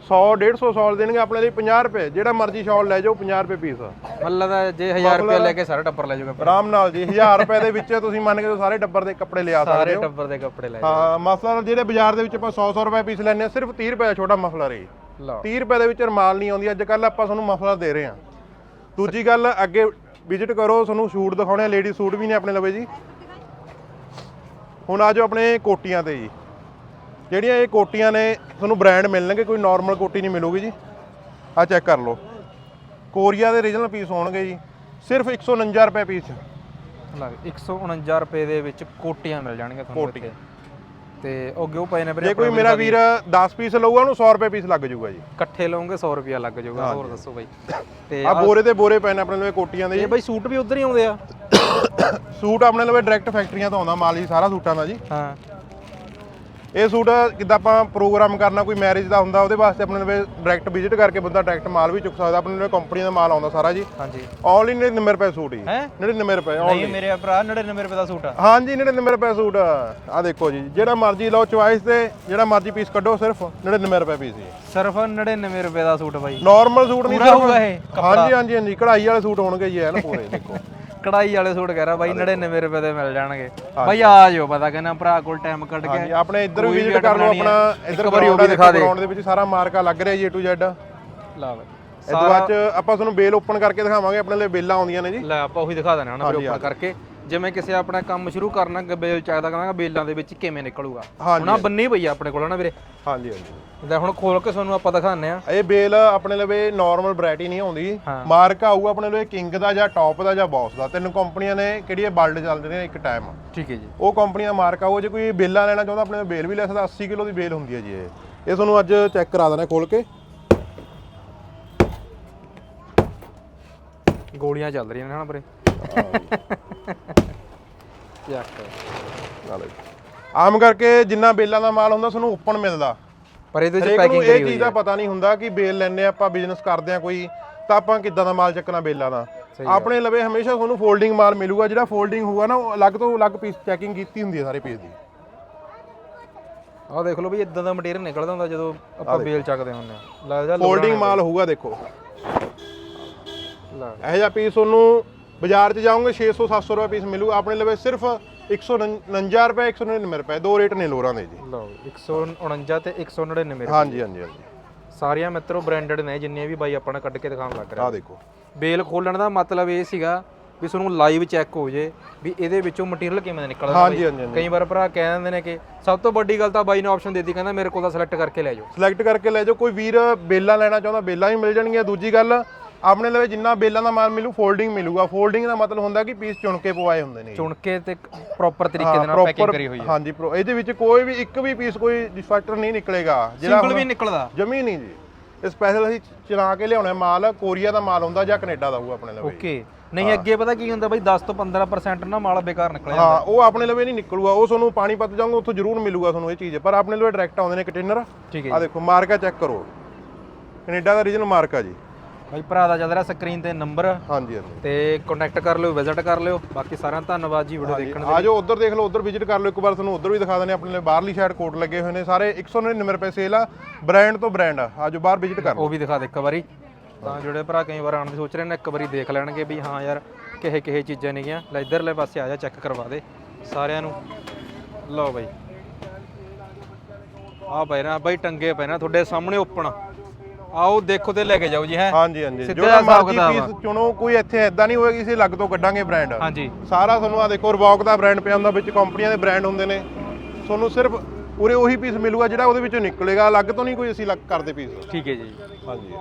100 150 ਸ਼ਾਲ ਦੇਣਗੇ ਆਪਣੇ ਲਈ 50 ਰੁਪਏ। ਜਿਹੜਾ ਮਰਜ਼ੀ ਸ਼ਾਲ ਲੈ ਜਾਓ 50 ਰੁਪਏ ਪੀਸ ਮਤਲਬ ਦਾ ਜੇ 1000 ਰੁਪਏ ਲੈ ਕੇ ਸਾਰਾ ਟੱਬਰ ਲੈ ਜਾਊਗਾ ਆਰਾਮ ਨਾਲ ਜੀ 1000 ਰੁਪਏ ਦੇ ਵਿੱਚ ਤੁਸੀਂ ਮੰਨ ਕੇ ਸਾਰੇ ਟੱਬਰ ਦੇ ਕੱਪੜੇ ਲਿਆ ਸਕਦੇ ਸਾਰੇ ਟੱਬਰ ਦੇ ਕੱਪੜੇ ਲੈ ਹਾਂ ਮਫਲਰ ਜਿਹੜੇ ਬਾਜ਼ਾਰ ਦੇ ਵਿੱਚ ਆਪਾਂ 100 100 ਰੁਪਏ ਪੀਸ ਲੈਂਦੇ ਆ ਸਿਰਫ 30 ਰੁਪਏ ਦਾ ਛੋਟਾ ਮਫਲਰ ਹੈ ਜੀ। ਲਓ। 30 ਰੁਪਏ ਦੇ ਵਿੱਚ ਰਮਾਲ ਨਹੀਂ ਆਉਂਦੀ ਅੱਜ ਕੱਲ ਆਪਾਂ ਤੁਹਾਨੂੰ ਮਫਲਰ ਦੇ ਰਹੇ ਹਾਂ। ਦੂਜੀ ਗੱਲ ਅੱਗੇ ਵਿਜ਼ਿਟ ਕਰੋ ਤੁਹਾਨੂੰ ਸੂਟ ਦਿਖਾਉਣੇ ਆ ਲੇਡੀ ਸੂਟ ਵੀ ਨੇ ਆਪਣੇ ਲਵੇ ਜੀ। ਹੁਣ ਆਜੋ ਆਪਣੇ ਕੋਟੀਆਂ ਤੇ ਜੀ। ਜਿਹੜੀਆਂ ਇਹ ਕੋਟੀਆਂ ਨੇ ਤੁਹਾਨੂੰ ਬ੍ਰਾਂਡ ਮਿਲਣਗੇ ਕੋਈ ਨਾਰਮਲ ਕੋਟੀ ਨਹੀਂ ਮਿਲੂਗੀ ਜੀ। ਆ ਚੈੱਕ ਕਰ ਲਓ। ਕੋਰੀਆ ਦੇ ਰੀਜਨਲ ਪੀਸ ਹੋਣਗੇ ਜੀ। ਸਿਰਫ 149 ਰੁਪਏ ਪੀਸ ਲਓ 149 ਰੁਪਏ ਦੇ ਵਿੱਚ ਕੋਟੀਆਂ ਮਿਲ ਜਾਣਗੀਆਂ ਤੁਹਾਨੂੰ। ਇੱਥੇ। ਤੇ ਉਹ ਗਿਓ ਪਏ ਨੇ ਵੀਰੇ ਜੇ ਕੋਈ ਮੇਰਾ ਵੀਰ 10 ਪੀਸ ਲਊਗਾ ਉਹਨੂੰ 100 ਰੁਪਏ ਪੀਸ ਲੱਗ ਜਾਊਗਾ ਜੀ। ਇਕੱਠੇ ਲਓਗੇ 100 ਰੁਪਿਆ ਲੱਗ ਜਾਊਗਾ। ਹੋਰ ਦੱਸੋ ਬਾਈ। ਤੇ ਆ ਬੋਰੇ ਤੇ ਬੋਰੇ ਪਏ ਨੇ ਆਪਣੇ ਲਵੇ ਕੋਟੀਆਂ ਦੇ ਇਹ ਬਾਈ ਸੂਟ ਵੀ ਉਧਰ ਹੀ ਆਉਂਦੇ ਆ। ਸੂਟ ਆਪਣੇ ਲਵੇ ਡਾਇਰੈਕਟ ਫੈਕਟਰੀਆਂ ਤੋਂ ਆਉਂਦਾ ਮਾਲ ਜੀ ਸਾਰਾ ਸੂਟਾਂ ਦਾ ਜੀ। ਹਾਂ। ਇਹ ਸੂਟ ਕਿੱਦਾਂ ਆਪਾਂ ਪ੍ਰੋਗਰਾਮ ਕਰਨਾ ਕੋਈ ਮੈਰਿਜ ਦਾ ਹੁੰਦਾ ਉਹਦੇ ਵਾਸਤੇ ਆਪਣੇ ਲਵੇ ਡਾਇਰੈਕਟ ਵਿਜ਼ਿਟ ਕਰਕੇ ਬੰਦਾ ਡਾਇਰੈਕਟ ਮਾਲ ਵੀ ਚੁੱਕ ਸਕਦਾ ਆਪਣੇ ਲਵੇ ਕੰਪਨੀ ਦਾ ਮਾਲ ਆਉਂਦਾ ਸਾਰਾ ਜੀ। ਹਾਂਜੀ। ਓਨਲੀ 99 ਰੁਪਏ ਸੂਟ ਜੀ। ਹੈਂ? 99 ਰੁਪਏ ਨਹੀਂ only। ਮੇਰੇ ਭਰਾ 99 ਰੁਪਏ ਦਾ ਸੂਟ ਆ। ਹਾਂਜੀ 99 ਰੁਪਏ ਸੂਟ ਆ। ਦੇਖੋ ਜੀ ਜਿਹੜਾ ਮਰਜ਼ੀ ਲਓ ਚੁਆਇਸ ਤੇ ਜਿਹੜਾ ਮਰਜ਼ੀ ਪੀਸ ਕੱਢੋ ਸਿਰਫ 99 ਰੁਪਏ ਪੀਸ ਜੀ। ਸਿਰਫ 99 ਰੁਪਏ ਦਾ ਸੂਟ ਬਾਈ। ਨਾਰਮਲ ਸੂਟ ਨਹੀਂ ਪੂਰਾ ਹੋਊਗਾ ਇਹ ਹਾਂਜੀ ਹਾਂਜੀ ਹਾਂਜੀ ਕਢਾਈ ਵਾਲੇ ਸੂਟ ਹੋਣਗੇ ਜੀ ਐਨ ਪੂਰੇ ਦੇਖੋ। ਕੜਾਈ ਵਾਲੇ ਸੂਟ ਕਹਿ ਰਿਹਾ ਬਾਈ 99 ਰੁਪਏ ਦੇ ਮਿਲ ਜਾਣਗੇ। ਬਾਈ ਆ ਜਾਓ ਪਤਾ ਕਹਿੰਦਾ ਭਰਾ ਕੋਲ ਟਾਈਮ ਕੱਢ ਹਾਂਜੀ ਕੇ ਆਪਣੇ ਇੱਧਰ ਵਿਜ਼ਿਟ ਕਰ ਲਓ ਆਪਣਾ ਹੈ। ਇੱਧਰ ਵਾਰੀ ਉਹ ਵੀ ਦਿਖਾ ਦੇ। ਗਰਾਊਂਡ ਦੇ ਵਿੱਚ ਸਾਰਾ ਮਾਰਕਾ ਲੱਗ ਰਿਹਾ ਜੀ A to Z ਲਾ ਬਾਈ ਇਸ ਤੋਂ ਬਾਅਦ ਚ ਆਪਾਂ ਤੁਹਾਨੂੰ ਬੇਲ ਓਪਨ ਕਰਕੇ ਦਿਖਾਵਾਂਗੇ ਆਪਣੇ ਲਈ ਬੇਲਾਂ ਆਉਂਦੀਆਂ ਨੇ ਜੀ। ਲੈ ਆਪਾਂ ਉਹੀ ਦਿਖਾ ਦੇਣਾ ਉਹਨਾਂ ਵੀ ਓਪਨ ਕਰਕੇ। ਜਿਵੇਂ ਕਿਸੇ ਆਪਣਾ ਕੰਮ ਸ਼ੁਰੂ ਕਰਨਾ ਬੇਲ ਚਾਹੀਦਾ ਕਹਿੰਦਾ ਬੇਲਾਂ ਦੇ ਵਿੱਚ ਕਿਵੇਂ ਨਿਕਲੂਗਾ। ਹੁਣ ਆ ਬੰਨੀ ਪਈ ਆ ਆਪਣੇ ਕੋਲ ਨਾ ਵੀਰੇ? ਹਾਂਜੀ ਹਾਂਜੀ। ਲੈ ਹੁਣ ਖੋਲ ਕੇ ਤੁਹਾਨੂੰ ਆਪਾਂ ਦਿਖਾਉਂਦੇ ਆ ਇਹ ਬੇਲ ਆਪਣੇ ਲਵੇ ਨਾਰਮਲ ਵੈਰਾਈਟੀ ਨਹੀਂ ਆਉਂਦੀ। ਮਾਰਕ ਆਊਗਾ ਆਪਣੇ ਲਵੇ ਕਿੰਗ ਦਾ ਜਾਂ ਟੌਪ ਦਾ ਜਾਂ ਬੌਸ ਦਾ। ਤਿੰਨ ਕੰਪਨੀਆਂ ਨੇ ਕਿਹੜੀਆਂ ਬਲਡ ਚੱਲਦੇ ਨੇ ਇੱਕ ਟਾਈਮ ਠੀਕ ਹੈ ਜੀ। ਉਹ ਕੰਪਨੀ ਦਾ ਮਾਰਕ ਆਊਗਾ ਜੇ ਕੋਈ ਬੇਲਾਂ ਲੈਣਾ ਚਾਹੁੰਦਾ ਆਪਣੇ ਬੇਲ ਵੀ ਲੈ ਸਕਦਾ। 80 ਕਿਲੋ ਦੀ ਬੇਲ ਹੁੰਦੀ ਹੈ ਜੀ ਇਹ। ਇਹ ਤੁਹਾਨੂੰ ਅੱਜ ਚੈੱਕ ਕਰਾ ਦੇਣਾ ਖੋਲ ਕੇ। ਗੋਲੀਆਂ ਚੱਲ ਰਹੀਆਂ ਨੇ ਹਨਾ ਯਾਕ ਨਾਲੇ। ਆਮ ਕਰਕੇ ਜਿੰਨਾ ਬੇਲਾਂ ਦਾ ਮਾਲ ਹੁੰਦਾ ਤੁਹਾਨੂੰ ਓਪਨ ਮਿਲਦਾ। ਪਰ ਇਹਦੇ ਵਿੱਚ ਹਰੇਕ ਨੂੰ ਪੈਕਿੰਗ ਇਹ ਕਰੀ ਚੀਜ਼ ਹੋਈ ਦਾ ਹੈ। ਪਤਾ ਨਹੀਂ ਹੁੰਦਾ ਕਿ ਬੇਲ ਲੈਣੇ ਆਪਾਂ ਬਿਜ਼ਨਸ ਕਰਦੇ ਆ ਕੋਈ ਤਾਂ ਆਪਾਂ ਕਿੱਦਾਂ ਦਾ ਮਾਲ ਚੱਕਣਾ ਬੇਲਾਂ ਦਾ। ਆਪਣੇ ਲਵੇ ਹਮੇਸ਼ਾ ਤੁਹਾਨੂੰ ਫੋਲਡਿੰਗ ਮਾਲ ਮਿਲੂਗਾ ਜਿਹੜਾ ਫੋਲਡਿੰਗ ਹੋਊਗਾ ਨਾ ਉਹ ਅਲੱਗ ਤੋਂ ਅਲੱਗ ਪੀਸ ਚੈਕਿੰਗ ਕੀਤੀ ਹੁੰਦੀ ਹੈ ਸਾਰੇ ਪੀਸ ਦੀ। ਆਹ ਦੇਖ ਲਓ ਵੀ ਇਦਾਂ ਦਾ ਮਟੀਰੀਅਲ ਨਿਕਲਦਾ ਹੁੰਦਾ ਜਦੋਂ ਆਪਾਂ ਬੇਲ ਚੱਕਦੇ ਹੁੰਦੇ ਆ ਲੈ ਜਾ ਫੋਲਡਿੰਗ ਮਾਲ ਹੋਊਗਾ ਦੇਖੋ। ਲੈ। ਇਹੋ ਜਿਹਾ ਪੀਸ ਤੁਹਾਨੂੰ ਬਾਜ਼ਾਰ 'ਚ ਜਾਓਗੇ 600 700 ਰੁਪਏ ਪੀਸ ਮਿਲੂ। ਆਪਣੇ ਲਵੇ ਸਿਰਫ 149 ਰੁਪਏ 199 ਰੁਪਏ। ਦੋ ਰੇਟ ਨੇ ਲੋਰਾਂ ਦੇ ਜੀ। ਲਓ 149 ਤੇ 199 ਰੁਪਏ। ਹਾਂਜੀ ਹਾਂਜੀ ਹਾਂਜੀ। ਸਾਰੀਆਂ ਮਿੱਤਰੋ ਬ੍ਰਾਂਡਡ ਨੇ ਜਿੰਨੀਆਂ ਵੀ ਬਾਈ ਆਪਾਂ ਨੇ ਕੱਢ ਕੇ ਦਿਖਾਉਣ ਲੱਗ ਰਿਹਾ ਆਹ ਦੇਖੋ। ਬੇਲ ਖੋਲਣ ਦਾ ਮਤਲਬ ਇਹ ਸੀਗਾ ਵੀ ਤੁਹਾਨੂੰ ਲਾਈਵ ਚੈੱਕ ਹੋ ਜੇ ਵੀ ਇਹਦੇ ਵਿੱਚੋਂ ਮਟੀਰੀਅਲ ਕਿਵੇਂ ਦਾ ਨਿਕਲਦਾ ਹਾਂਜੀ, ਬਾਈ। ਹਾਂਜੀ, ਹਾਂਜੀ। ਕਈ ਵਾਰ ਭਰਾ ਕਹਿ ਦਿੰਦੇ ਨੇ ਕਿ ਸਭ ਤੋਂ ਵੱਡੀ ਗੱਲ ਤਾਂ ਬਾਈ ਨੇ ਆਪਸ਼ਨ ਦਿੱਤੀ ਕਹਿੰਦਾ ਮੇਰੇ ਕੋਲ ਤਾਂ ਸਿਲੈਕਟ ਕਰਕੇ ਲੈ ਜਾਓ। ਸਿਲੈਕਟ ਕਰਕੇ ਲੈ ਜਾਓ। ਕੋਈ ਵੀਰ ਬੇਲਾਂ ਲੈਣਾ ਚਾਹੁੰਦਾ ਬੇਲਾਂ ਵੀ ਮਿਲ ਜਾਣਗੀਆਂ। ਦੂਜੀ ਗੱਲ ਆਪਣੇ ਲਵੇ ਜਿੰਨਾ ਬੇਲਾਂ ਦਾ ਮਾਲ ਮਿਲੂ ਫੋਲਡਿੰਗ ਮਿਲੂਗਾ। ਫੋਲਡਿੰਗ ਦਾ ਮਤਲਬ ਹੁੰਦਾ ਕਿ ਪੀਸ ਚੁਣ ਕੇ ਪਵਾਏ ਹੁੰਦੇ ਨੇ। ਚੁਣ ਕੇ ਤੇ ਪ੍ਰੋਪਰ ਤਰੀਕੇ ਦੇ ਨਾਲ proper- ਪੈਕਿੰਗ ਕਰੀ ਹੋਈ ਹੈ। ਹਾਂਜੀ ਇਹਦੇ ਵਿੱਚ ਕੋਈ ਵੀ ਇੱਕ ਵੀ ਪੀਸ ਕੋਈ ਡਿਫੈਕਟਰ ਨਹੀਂ ਨਿਕਲੇਗਾ। ਜਿਹੜਾ ਸਿੰਪਲ ਵੀ ਨਿਕਲਦਾ। ਜਮੀ ਨਹੀਂ ਜੀ। ਇਹ ਸਪੈਸ਼ਲ ਅਸੀਂ ਚਲਾ ਕੇ ਲਿਆਉਣਾ ਮਾਲ ਕੋਰੀਆ ਦਾ ਮਾਲ ਹੁੰਦਾ ਜਾਂ ਕੈਨੇਡਾ ਦਾ ਹੋਊ ਆਪਣੇ ਲਵੇ। ਓਕੇ ਨਹੀਂ ਅੱਗੇ ਪਤਾ ਕੀ ਹੁੰਦਾ ਬਾਈ 10 ਤੋਂ 15% ਨਾ ਮਾਲ ਬੇਕਾਰ ਨਿਕਲ ਜਾਂਦਾ। ਹਾਂ ਉਹ ਆਪਣੇ ਲਵੇ ਨਹੀਂ ਨਿਕਲੂਗਾ। ਉਹ ਤੁਹਾਨੂੰ ਪਾਣੀ ਪੱਤ ਜਾਓਗੇ ਉੱਥੋਂ ਜ਼ਰੂਰ ਮਿਲੂਗਾ ਤੁਹਾਨੂੰ ਇਹ ਚੀਜ਼। ਪਰ ਆਪਣੇ ਲਵੇ ਡਾਇਰੈਕਟ ਆਉਂਦੇ ਨੇ ਕੰਟੇਨਰ ਠੀਕ ਹੈ ਆ ਦੇਖੋ ਮਾਰਕਾ ਚੈੱਕ ਕਰੋ। ਕੈਨੇਡਾ ਦਾ ਰੀਜਨਲ ਮਾਰਕਾ ਜੀ। ਬਾਈ ਭਰਾ ਦਾ ਚੱਲ ਰਿਹਾ ਸਕਰੀਨ ਤੇ ਨੰਬਰ। ਹਾਂਜੀ ਹਾਂਜੀ। ਤੇ ਕੰਟੈਕਟ ਕਰ ਲਿਓ ਵਿਜ਼ਿਟ ਕਰ ਲਿਓ। ਬਾਕੀ ਸਾਰਿਆਂ ਦਾ ਧੰਨਵਾਦ ਜੀ ਵੀਡੀਓ ਦੇਖਣ ਆ ਜਾਓ ਉਧਰ ਦੇਖ ਲਓ ਉਧਰ ਵਿਜ਼ਿਟ ਕਰ ਲਓ। ਇੱਕ ਵਾਰ ਤੁਹਾਨੂੰ ਉਧਰ ਵੀ ਦਿਖਾ ਦਿੰਦੇ ਆਪਣੇ ਲਈ ਬਾਹਰਲੀ ਸਾਈਡ ਕੋਟ ਲੱਗੇ ਹੋਏ ਨੇ। ਸਾਰੇ 199 ਰੁਪਏ ਸੇਲ ਆ ਬ੍ਰਾਂਡ ਤੋਂ ਬ੍ਰਾਂਡ ਆ। ਆਜੋ ਬਾਹਰ ਵਿਜ਼ਿਟ ਕਰ ਲਓ। ਉਹ ਵੀ ਦਿਖਾ ਦੇ ਇੱਕ ਵਾਰੀ। ਤਾਂ ਜਿਹੜੇ ਭਰਾ ਕਈ ਵਾਰ ਆਉਣ ਦੀ ਸੋਚ ਰਹੇ ਨੇ ਇੱਕ ਵਾਰੀ ਦੇਖ ਲੈਣਗੇ ਵੀ ਹਾਂ ਯਾਰ ਕਿਹੇ ਕਿਹੇ ਚੀਜ਼ਾਂ ਨੇਗੀਆਂ ਲੈ ਇਧਰਲੇ ਪਾਸੇ ਆ ਜਾ ਚੈੱਕ ਕਰਵਾ ਦੇ। ਸਾਰਿਆਂ ਨੂੰ। ਲਓ ਬਾਈ। ਆ ਪਏ ਨਾ ਬਾਈ ਟੰਗੇ ਪਏ ਨਾ ਤੁਹਾਡੇ ਸਾਹਮਣੇ ਓਪਨ ਆਓ ਦੇਖੋ ਤੇ ਲੈ ਕੇ ਜਾਓ ਜੀ ਹੈ? ਹਾਂਜੀ ਹਾਂਜੀ। ਹਿਸਾਬ ਮਰਜ਼ੀ ਪੀਸ ਚੁਣੋ ਕੋਈ ਇੱਥੇ ਐਦਾਂ ਨਹੀਂ ਹੋਏਗਾ ਕਿਸੇ ਅਲੱਗ ਤੋਂ ਕੱਢਾਂਗੇ ਬ੍ਰਾਂਡ ਹਾਂਜੀ। ਸਾਰਾ ਤੁਹਾਨੂੰ ਆ ਦੇਖੋ ਰਿਬੌਕ ਦਾ ਬ੍ਰਾਂਡ ਪਿਆ ਹੁੰਦਾ ਵਿੱਚ ਕੰਪਨੀਆਂ ਦੇ ਬ੍ਰਾਂਡ ਹੁੰਦੇ ਨੇ। ਤੁਹਾਨੂੰ ਸਿਰਫ ਉਰੇ ਉਹੀ ਪੀਸ ਮਿਲੂਗਾ ਜਿਹੜਾ ਉਹਦੇ ਵਿੱਚੋਂ ਨਿਕਲੇਗਾ। ਅਲੱਗ ਤੋਂ ਨਹੀਂ ਕੋਈ ਅਸੀਂ ਅਲੱਗ ਕਰਦੇ ਪੀਸ ਠੀਕ ਹੈ ਜੀ। ਹਾਂਜੀ।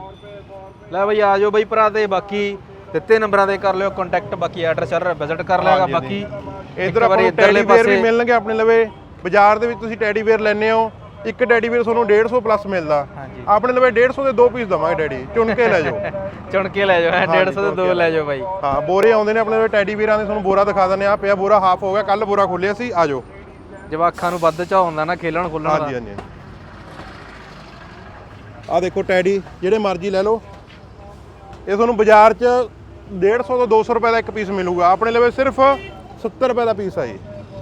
ਲੈ ਬਾਈ ਆ ਜਾਓ ਬਾਈ ਭਰਾ ਤੇ ਬਾਕੀ ਦਿੱਤੇ ਨੰਬਰਾਂ ਤੇ ਕਰ ਲਿਓ ਕੰਟੈਕਟ ਬਾਕੀ ਐਡਰੈਸ ਰਿਹਾ ਵਿਜ਼ਿਟ ਕਰ ਲਿਆਗਾ ਬਾਕੀ ਇਧਰ ਆਪਾਂ ਨੂੰ ਟੈਡੀ ਵੇਅਰ ਵੀ ਮਿਲਣਗੇ ਆਪਣੇ ਲਵੇ। ਬਾਜ਼ਾਰ ਦੇ ਵਿੱਚ ਤੁਸੀਂ ਟੈਡੀ ਵੇਅਰ ਲੈਣੇ ਹੋ। ਇੱਕ ਟੈਡੀ ਵੇਅਰ ਤੁਹਾਨੂੰ 150 ਪਲੱਸ ਮਿਲਦਾ। ਹਾਂਜੀ। ਆਪਣੇ ਲਵੇ 150 ਦੇ ਦੋ ਪੀਸ ਦਵਾਂਗੇ ਡੈਡੀ ਚੁਣ ਕੇ ਲੈ ਜਾਓ। ਚੁਣ ਕੇ ਲੈ ਜਾਓ ਹੈ 150 ਦੇ ਦੋ ਲੈ ਜਾਓ ਬਾਈ। ਹਾਂ ਬੋਰੇ ਆਉਂਦੇ ਨੇ ਆਪਣੇ ਲਵੇ ਟੈਡੀ ਵੀਰਾਂ ਦੇ ਤੁਹਾਨੂੰ ਬੋਰਾ ਦਿਖਾ ਦਿੰਦੇ ਆ ਪਿਆ ਬੋਰਾ ਹਾਫ ਹੋ ਗਿਆ ਕੱਲ ਬੋਰਾ ਖੋਲਿਆ ਸੀ ਆ ਜਾਓ। ਜਵਾਖਾਂ ਨੂੰ ਵੱਧ ਚਾਹ ਹੁੰਦਾ ਨਾ ਖੇਲਣ ਖੁੱਲਣ ਦਾ। ਹਾਂਜੀ ਹਾਂਜੀ। ਆ ਦੇਖੋ ਟੈਡੀ ਜਿਹੜੇ ਮਰਜ਼ੀ ਲੈ ਲਓ। ਇਹ ਤੁਹਾਨੂੰ ਬਾਜ਼ਾਰ 'ਚ 150 ਤੋਂ 200 ਰੁਪਏ ਦਾ ਇੱਕ ਪੀਸ ਮਿਲੂਗਾ। ਆਪਣੇ ਲਵੇ ਸਿਰਫ 70 ਰੁਪਏ ਦਾ ਪੀਸ ਆ ਜੀ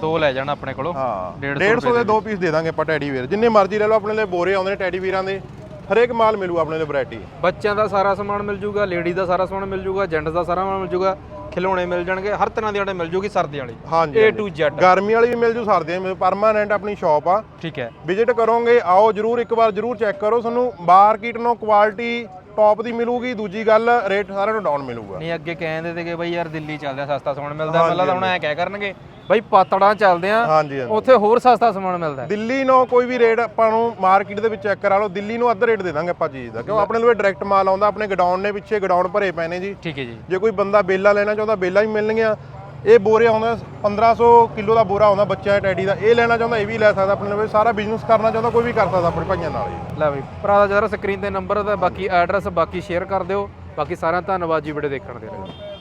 ਦੋ ਲੈ ਜਾਣ ਆਪਣੇ ਕੋਲੋਂ। ਹਾਂ। 150 150 ਦੇ ਦੋ ਪੀਸ ਦੇ ਦਾਂਗੇ ਆਪਾਂ ਟੈਡੀ ਵੀਰ ਜਿੰਨੇ ਮਰਜ਼ੀ ਲੈ ਲਓ ਆਪਣੇ ਲਈ ਬੋਰੇ ਆਉਂਦੇ ਨੇ ਟੈਡੀ ਵੀਰਾਂ ਦੇ। ਹਰੇਕ ਮਾਲ ਮਿਲੂ ਆਪਣੇ ਲਈ ਵੈਰਾਈਟੀ ਬੱਚਿਆਂ ਦਾ ਸਾਰਾ ਸਮਾਨ ਮਿਲ ਜੂਗਾ ਲੇਡੀ ਦਾ ਸਾਰਾ ਸਮਾਨ ਮਿਲ ਜੂਗਾ ਜੈਂਟਸ ਦਾ ਸਾਰਾ ਸਮਾਨ ਮਿਲ ਜੂਗਾ ਖਿਡੌਣੇ ਮਿਲ ਜਾਣਗੇ ਹਰ ਤਰ੍ਹਾਂ ਦੀ ਆਟੇ ਮਿਲ ਜੂਗੀ ਸਰਦੀਆਂ ਵਾਲੀ। ਹਾਂਜੀ A to Z ਗਰਮੀ ਵਾਲੀ ਵੀ ਮਿਲ ਜੂ ਸਰਦੀਆਂ ਵਿੱਚ ਪਰਮਾਨੈਂਟ ਆਪਣੀ ਸ਼ਾਪ ਆ। ਠੀਕ ਹੈ। ਵਿਜ਼ਿਟ ਕਰੋਗੇ ਆਓ ਜਰੂਰ ਇੱਕ ਵਾਰ ਜਰੂਰ ਚੈੱਕ ਕਰੋ। ਤੁਹਾਨੂੰ ਮਾਰਕੀਟ ਨੂੰ ਕੁਆਲਿਟੀ ਟੌਪ ਦੀ ਮਿਲੂਗੀ ਦੂਜੀ ਗੱਲ ਰੇਟ ਸਾਰਿਆਂ ਨੂੰ ਡਾਊਨ ਮਿਲੂਗਾ। ਨਹੀਂ ਅੱਗੇ ਕਹਿੰਦੇ ਤੇ ਕਿ ਬਈ ਯਾਰ ਦਿੱਲੀ ਚੱਲਦੇ ਸਸਤਾ ਸਮਾਨ ਮਿਲਦਾ ਪਹਿਲਾਂ ਤਾਂ ਹੁਣ ਐ ਕਹਿ ਕਰਨਗੇ ਬਈ ਪਾਤੜਾਂ ਚੱਲਦੇ ਆ। ਹਾਂਜੀ ਹਾਂਜੀ। ਉੱਥੇ ਹੋਰ ਸਸਤਾ ਸਮਾਨ ਮਿਲਦਾ ਹੈ। ਦਿੱਲੀ ਨੂੰ ਕੋਈ ਵੀ ਰੇਟ ਆਪਾਂ ਨੂੰ ਮਾਰਕੀਟ ਦੇ ਵਿੱਚ ਚੈੱਕ ਕਰਾ ਲਓ। ਦਿੱਲੀ ਨੂੰ ਅੱਧਾ ਰੇਟ ਦੇ ਦਾਂਗੇ ਆਪਾਂ ਚੀਜ਼ ਦਾ। ਕਿਉਂ? ਆਪਣੇ ਲਈ ਡਾਇਰੈਕਟ ਮਾਲ ਆਉਂਦਾ ਆਪਣੇ ਗਡਾਊਨ ਨੇ ਪਿੱਛੇ ਗਡਾਊਨ ਭਰੇ ਪਏ ਨੇ ਜੀ। ਠੀਕ ਹੈ ਜੀ। ਜੇ ਕੋਈ ਬੰਦਾ ਬੇਲਾ ਲੈਣਾ ਚਾਹੁੰਦਾ ਬੇਲਾ ਵੀ ਮਿਲਣਗੀਆਂ। ਇਹ ਬੋਰੇ ਆਉਂਦਾ 1500 ਕਿਲੋ ਦਾ ਬੋਰਾ ਆਉਂਦਾ ਬੱਚਾ ਹੈ ਟੈਡੀ ਦਾ। ਇਹ ਲੈਣਾ ਚਾਹੁੰਦਾ ਇਹ ਵੀ ਲੈ ਸਕਦਾ ਆਪਣੇ ਲਈ। ਸਾਰਾ ਬਿਜ਼ਨਸ ਕਰਨਾ ਚਾਹੁੰਦਾ ਕੋਈ ਵੀ ਕਰ ਸਕਦਾ ਆਪਣੇ ਭਾਈਆਂ ਨਾਲ ਜੀ। ਲੈ ਬਈ ਭਰਾ ਦਾ ਜਰਾ ਸਕਰੀਨ ਤੇ ਨੰਬਰ ਤੇ ਬਾਕੀ ਐਡਰੈਸ ਬਾਕੀ ਸ਼ੇਅਰ ਕਰ ਦਿਓ। ਬਾਕੀ ਸਾਰਿਆਂ ਦਾ ਧੰਨਵਾਦ ਜੀ ਵੀਡੀਓ ਦੇਖਣ ਦੇ ਲਈ।